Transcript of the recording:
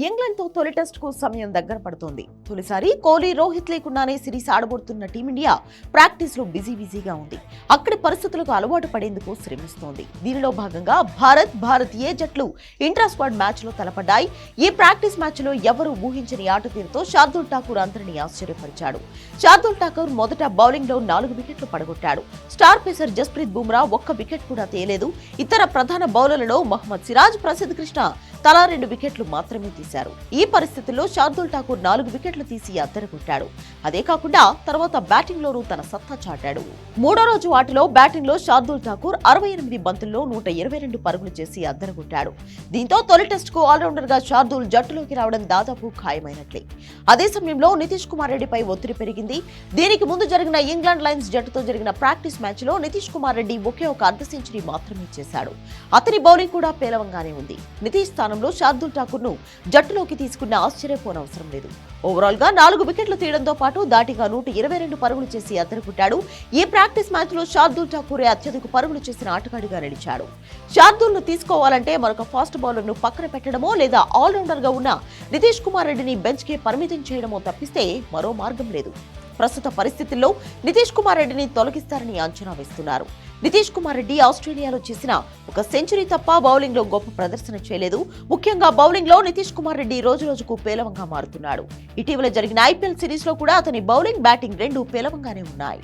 ఇంగ్లాండ్తో తొలి టెస్ట్కు సమయం దగ్గర పడుతోంది. తొలిసారి కోహ్లీ రోహిత్ లేకుండానే సిరీస్ ఆడబోతున్న టీమిండియా ప్రాక్టీస్లో బిజీ బిజీగా ఉంది. అక్కడి పరిస్థితులకు అలవాటు పడేందుకు శ్రమిస్తోంది. దీనిలో భాగంగా భారత్ భారత్ ఏ జట్లు ఇంట్రా స్క్వాడ్ తలపడ్డాయి. ఈ ప్రాక్టీస్ మ్యాచ్లో ఎవరు ఊహించని ఆట తీరుతో శార్దుల్ ఠాకూర్ అందరినీ ఆశ్చర్యపరిచాడు. శార్దుల్ ఠాకూర్ మొదట బౌలింగ్లో నాలుగు వికెట్లు పడగొట్టాడు. స్టార్ పేసర్ జస్ప్రీత్ బుమ్రా ఒక్క వికెట్ కూడా తేలేదు. ఇతర ప్రధాన బౌలర్లలో మహమ్మద్ సిరాజ్ ప్రసిద్ధ్ కృష్ణ తలా రెండు వికెట్లు మాత్రమే తీశారు. ఈ పరిస్థితుల్లో శార్దుల్ ఠాకూర్ నాలుగు వికెట్లు తీసి అద్దరగొట్టాడు అదే కాకుండా తర్వాత బ్యాటింగ్ లోనూ తన సత్తా చాటాడు. మూడో రోజు ఆటలో బ్యాటింగ్లో శార్దుల్ ఠాకూర్ అరవై ఎనిమిది బంతుల్లో నూట ఇరవై రెండు పరుగులు చేసి అద్దరగొట్టాడు దీంతో తొలి టెస్ట్కు ఆల్రౌండర్గా శార్దుల్ జట్టులోకి రావడం దాదాపు ఖాయమైనట్లే. అదే సమయంలో నితీష్ కుమార్ రెడ్డిపై ఒత్తిడి పెరిగింది. దీనికి ముందు జరిగిన ఇంగ్లాండ్ లయన్స్ జట్టుతో జరిగిన ప్రాక్టీస్ మ్యాచ్లో నితీష్ కుమార్ రెడ్డి ఒకే ఒక అర్ధ సెంచరీ మాత్రమే చేశాడు. అతని బౌలింగ్ కూడా పేలవంగానే ఉంది. నితీష్ స్థానంలో శార్దుల్ ఠాకూర్ను జట్టులోకి తీసుకున్న ఆశ్చర్యపోనవసరం లేదు. ఓవరాల్గా నాలుగు వికెట్లు తీయడంతో పాటు దాటిగా నూట ఇరవై రెండు పరుగులు చేసి అద్దరుకుట్టాడు ఈ ప్రాక్టీస్ మ్యాచ్లో షార్దుల్ శార్దుల్ ఠాకూరే అత్యధిక పరుగులు చేసిన ఆటగాడిగా నిలిచాడు. షార్దుల్ను తీసుకోవాలంటే మరొక ఫాస్ట్ బౌలర్ను పక్కన పెట్టడమో లేదా ఆల్రౌండర్గా ఉన్న నితీష్ కుమార్ రెడ్డిని బెంచ్కి పరిమితం చేయడమో తప్పిస్తే మరో మార్గం లేదు. ప్రస్తుత పరిస్థితుల్లో నితీష్ కుమార్ రెడ్డిని తొలగిస్తారని అంచనా వేస్తున్నారు. నితీష్ కుమార్ రెడ్డి ఆస్ట్రేలియాలో చేసిన ఒక సెంచరీ తప్ప బౌలింగ్లో గొప్ప ప్రదర్శన చేయలేదు. ముఖ్యంగా బౌలింగ్లో నితీష్ కుమార్ రెడ్డి రోజు రోజుకు పేలవంగా మారుతున్నాడు. ఇటీవల జరిగిన ఐపీఎల్ సిరీస్లో కూడా అతని బౌలింగ్ బ్యాటింగ్ రెండు పేలవంగానే ఉన్నాయి.